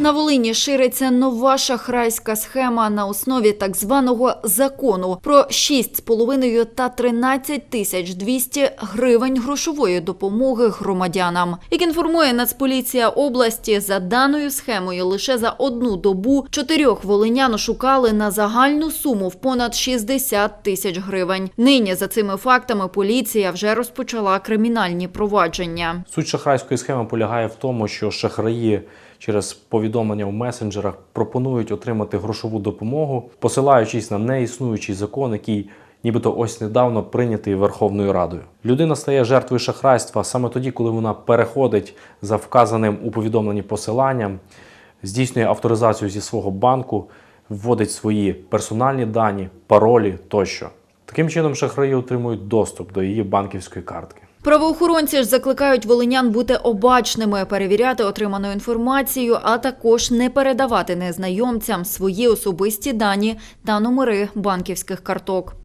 На Волині шириться нова шахрайська схема на основі так званого закону про 6,5 та 13 тисяч 200 гривень грошової допомоги громадянам. Як інформує Нацполіція області, за даною схемою лише за одну добу чотирьох волинян шукали на загальну суму в понад 60 тисяч гривень. Нині за цими фактами поліція вже розпочала кримінальні провадження. Суть шахрайської схеми полягає в тому, що шахраї через повідомлення в месенджерах пропонують отримати грошову допомогу, посилаючись на неіснуючий закон, який нібито ось недавно прийнятий Верховною Радою. Людина стає жертвою шахрайства саме тоді, коли вона переходить за вказаним у повідомленні посиланням, здійснює авторизацію зі свого банку, вводить свої персональні дані, паролі тощо. Таким чином, шахраї отримують доступ до її банківської картки. Правоохоронці ж закликають волинян бути обачними, перевіряти отриману інформацію, а також не передавати незнайомцям свої особисті дані та номери банківських карток.